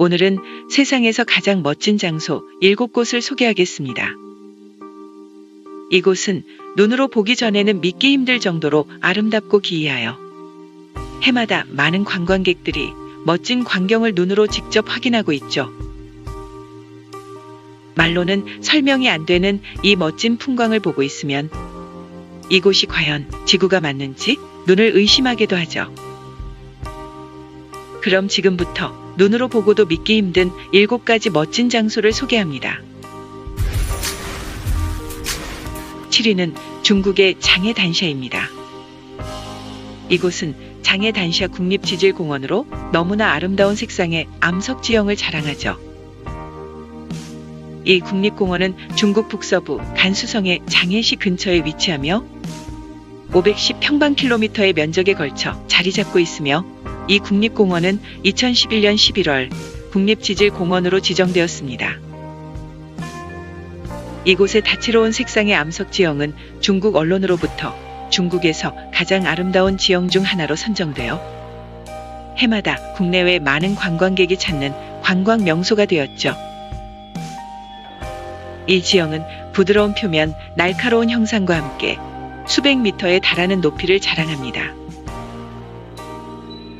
오늘은 세상에서 가장 멋진 장소 7곳을 소개하겠습니다. 이곳은 눈으로 보기 전에는 믿기 힘들 정도로 아름답고 기이하여 해마다 많은 관광객들이 멋진 광경을 눈으로 직접 확인하고 있죠. 말로는 설명이 안 되는 이 멋진 풍광을 보고 있으면 이곳이 과연 지구가 맞는지 눈을 의심하게도 하죠. 그럼 지금부터 눈으로 보고도 믿기 힘든 7가지 멋진 장소를 소개합니다. 7위는 중국의 장해 단샤입니다. 이곳은 장해 단샤 국립지질공원으로 너무나 아름다운 색상의 암석 지형을 자랑하죠. 이 국립공원은 중국 북서부 간수성의 장해시 근처에 위치하며 510평방킬로미터의 면적에 걸쳐 자리 잡고 있으며 이 국립공원은 2011년 11월 국립지질공원으로 지정되었습니다. 이곳의 다채로운 색상의 암석 지형은 중국 언론으로부터 중국에서 가장 아름다운 지형 중 하나로 선정되어 해마다 국내외 많은 관광객이 찾는 관광 명소가 되었죠. 이 지형은 부드러운 표면, 날카로운 형상과 함께 수백 미터에 달하는 높이를 자랑합니다.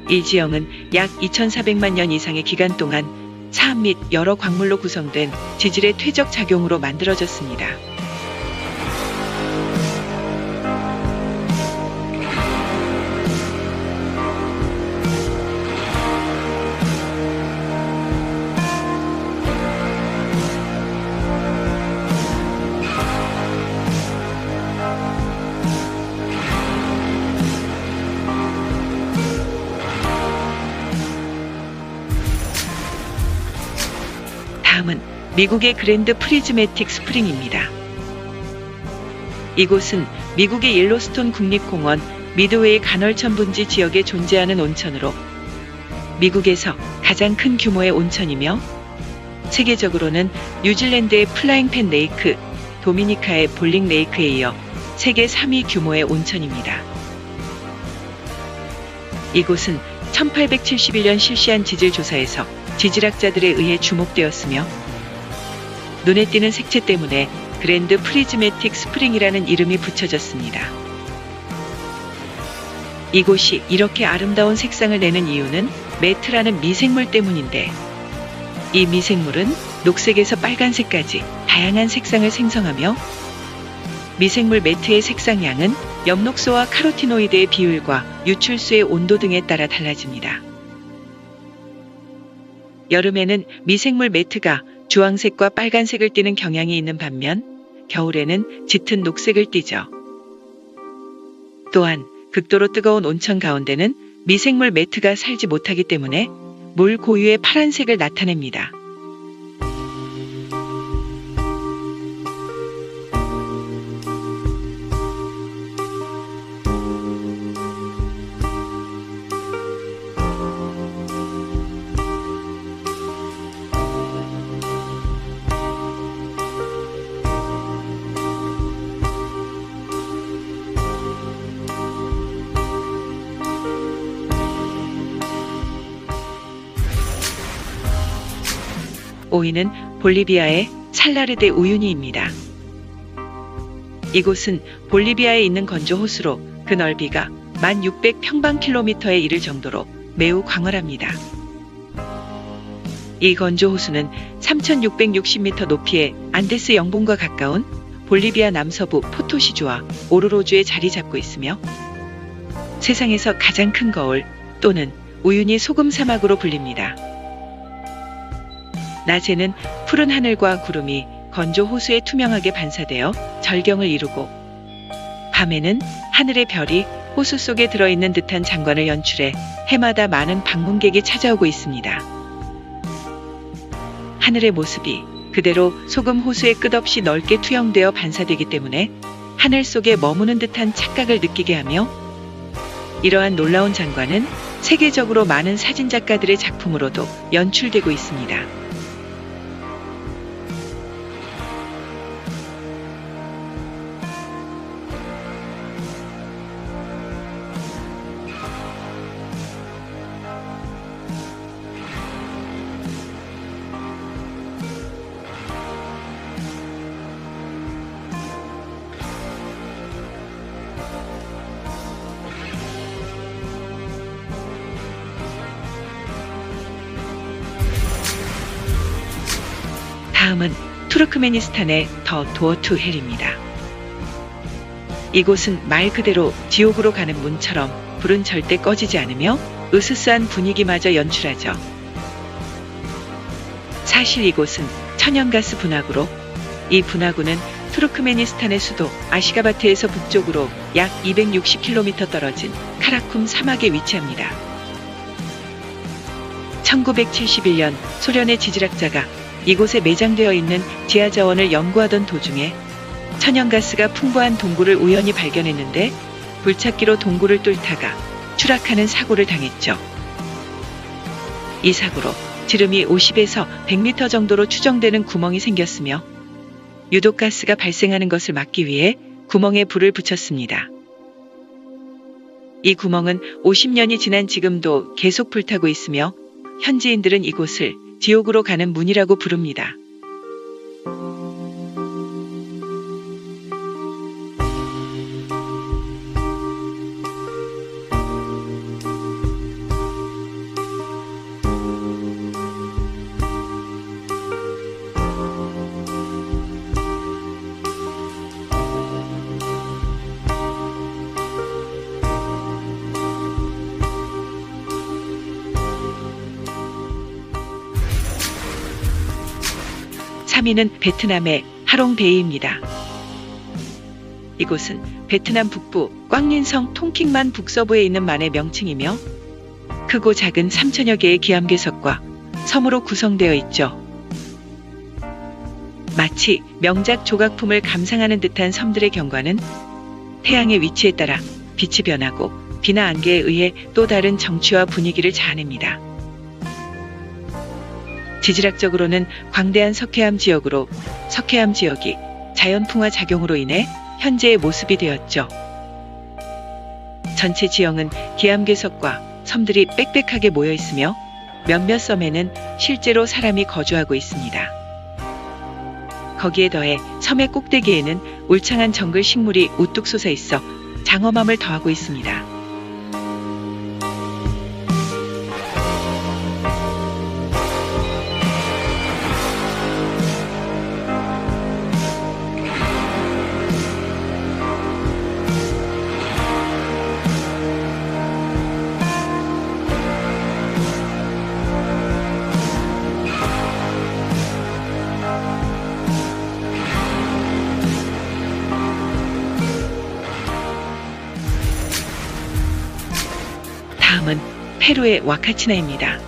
이 지형은 약 2,400만 년 이상의 기간 동안 사암 및 여러 광물로 구성된 지질의 퇴적 작용으로 만들어졌습니다. 미국의 그랜드 프리즈매틱 스프링입니다. 이곳은 미국의 옐로스톤 국립공원 미드웨이 간헐천 분지 지역에 존재하는 온천으로 미국에서 가장 큰 규모의 온천이며 세계적으로는 뉴질랜드의 플라잉팬 레이크, 도미니카의 볼링 레이크에 이어 세계 3위 규모의 온천입니다. 이곳은 1871년 실시한 지질 조사에서 지질학자들에 의해 주목되었으며 눈에 띄는 색채 때문에 그랜드 프리즈매틱 스프링이라는 이름이 붙여졌습니다. 이곳이 이렇게 아름다운 색상을 내는 이유는 매트라는 미생물 때문인데 이 미생물은 녹색에서 빨간색까지 다양한 색상을 생성하며 미생물 매트의 색상량은 엽록소와 카로티노이드의 비율과 유출수의 온도 등에 따라 달라집니다. 여름에는 미생물 매트가 주황색과 빨간색을 띠는 경향이 있는 반면 겨울에는 짙은 녹색을 띠죠. 또한 극도로 뜨거운 온천 가운데는 미생물 매트가 살지 못하기 때문에 물 고유의 파란색을 나타냅니다. 오위는 볼리비아의 살라르데 우유니입니다. 이곳은 볼리비아에 있는 건조 호수로 그 넓이가 1600평방킬로미터에 이를 정도로 매우 광활합니다. 이 건조 호수는 3660m 높이의 안데스 영봉과 가까운 볼리비아 남서부 포토시주와 오로로주에 자리 잡고 있으며 세상에서 가장 큰 거울 또는 우유니 소금 사막으로 불립니다. 낮에는 푸른 하늘과 구름이 건조 호수에 투명하게 반사되어 절경을 이루고 밤에는 하늘의 별이 호수 속에 들어있는 듯한 장관을 연출해 해마다 많은 방문객이 찾아오고 있습니다. 하늘의 모습이 그대로 소금 호수에 끝없이 넓게 투영되어 반사되기 때문에 하늘 속에 머무는 듯한 착각을 느끼게 하며 이러한 놀라운 장관은 세계적으로 많은 사진작가들의 작품으로도 연출되고 있습니다. 다음은 투르크메니스탄의 더 도어투 헬입니다. 이곳은 말 그대로 지옥으로 가는 문처럼 불은 절대 꺼지지 않으며 으스스한 분위기마저 연출하죠. 사실 이곳은 천연가스 분화구로 이 분화구는 투르크메니스탄의 수도 아시가바트에서 북쪽으로 약 260km 떨어진 카라쿰 사막에 위치합니다. 1971년 소련의 지질학자가 이곳에 매장되어 있는 지하 자원을 연구하던 도중에 천연가스가 풍부한 동굴을 우연히 발견했는데 불찾기로 동굴을 뚫다가 추락하는 사고를 당했죠. 이 사고로 지름이 50에서 100m 정도로 추정되는 구멍이 생겼으며 유독 가스가 발생하는 것을 막기 위해 구멍에 불을 붙였습니다. 이 구멍은 50년이 지난 지금도 계속 불타고 있으며 현지인들은 이곳을 지옥으로 가는 문이라고 부릅니다. 삼위는 베트남의 하롱베이입니다. 이곳은 베트남 북부 꽝린성 통킹만 북서부에 있는 만의 명칭이며 크고 작은 3천여 개의 기암괴석과 섬으로 구성되어 있죠. 마치 명작 조각품을 감상하는 듯한 섬들의 경관은 태양의 위치에 따라 빛이 변하고 비나 안개에 의해 또 다른 정취와 분위기를 자아냅니다. 지질학적으로는 광대한 석회암 지역으로 석회암 지역이 자연풍화 작용으로 인해 현재의 모습이 되었죠. 전체 지형은 기암괴석과 섬들이 빽빽하게 모여 있으며 몇몇 섬에는 실제로 사람이 거주하고 있습니다. 거기에 더해 섬의 꼭대기에는 울창한 정글 식물이 우뚝 솟아 있어 장엄함을 더하고 있습니다. 페루의 와카치나입니다.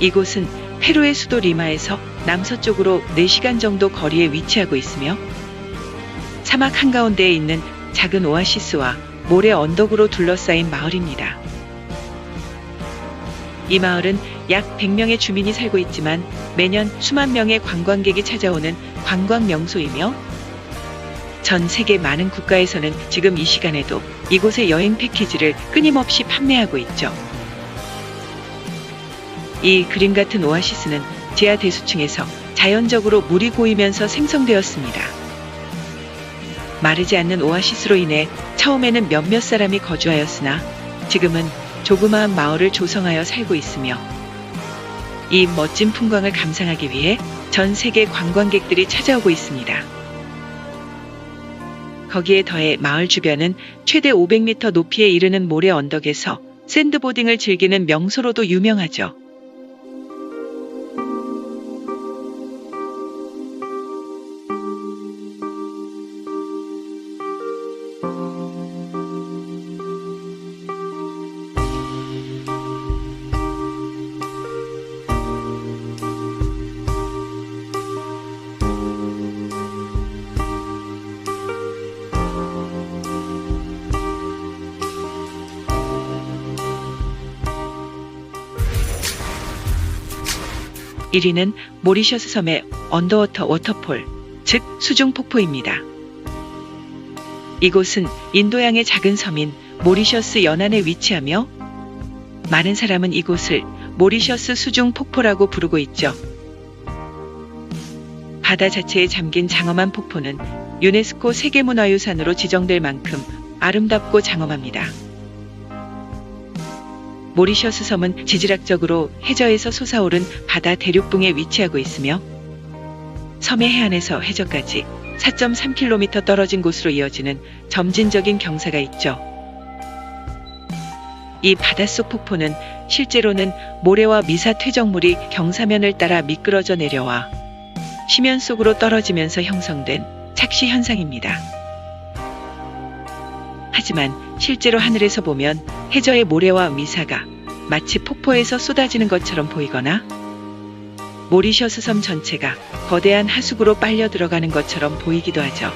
이곳은 페루의 수도 리마에서 남서쪽으로 4시간 정도 거리에 위치하고 있으며 사막 한가운데에 있는 작은 오아시스와 모래 언덕으로 둘러싸인 마을입니다. 이 마을은 약 100명의 주민이 살고 있지만 매년 수만 명의 관광객이 찾아오는 관광 명소이며 전 세계 많은 국가에서는 지금 이 시간에도 이곳의 여행 패키지를 끊임없이 판매하고 있죠. 이 그림 같은 오아시스는 지하 대수층에서 자연적으로 물이 고이면서 생성되었습니다. 마르지 않는 오아시스로 인해 처음에는 몇몇 사람이 거주하였으나 지금은 조그마한 마을을 조성하여 살고 있으며 이 멋진 풍광을 감상하기 위해 전 세계 관광객들이 찾아오고 있습니다. 거기에 더해 마을 주변은 최대 500m 높이에 이르는 모래 언덕에서 샌드보딩을 즐기는 명소로도 유명하죠. 1위는 모리셔스 섬의 언더워터 워터폴, 즉 수중 폭포입니다. 이곳은 인도양의 작은 섬인 모리셔스 연안에 위치하며 많은 사람은 이곳을 모리셔스 수중 폭포라고 부르고 있죠. 바다 자체에 잠긴 장엄한 폭포는 유네스코 세계문화유산으로 지정될 만큼 아름답고 장엄합니다. 모리셔스 섬은 지질학적으로 해저에서 솟아오른 바다 대륙붕에 위치하고 있으며 섬의 해안에서 해저까지 4.3km 떨어진 곳으로 이어지는 점진적인 경사가 있죠. 이 바닷속 폭포는 실제로는 모래와 미사 퇴적물이 경사면을 따라 미끄러져 내려와 심연 속으로 떨어지면서 형성된 착시 현상입니다. 하지만 실제로 하늘에서 보면 해저의 모래와 미사가 마치 폭포에서 쏟아지는 것처럼 보이거나 모리셔스 섬 전체가 거대한 하수구로 빨려 들어가는 것처럼 보이기도 하죠.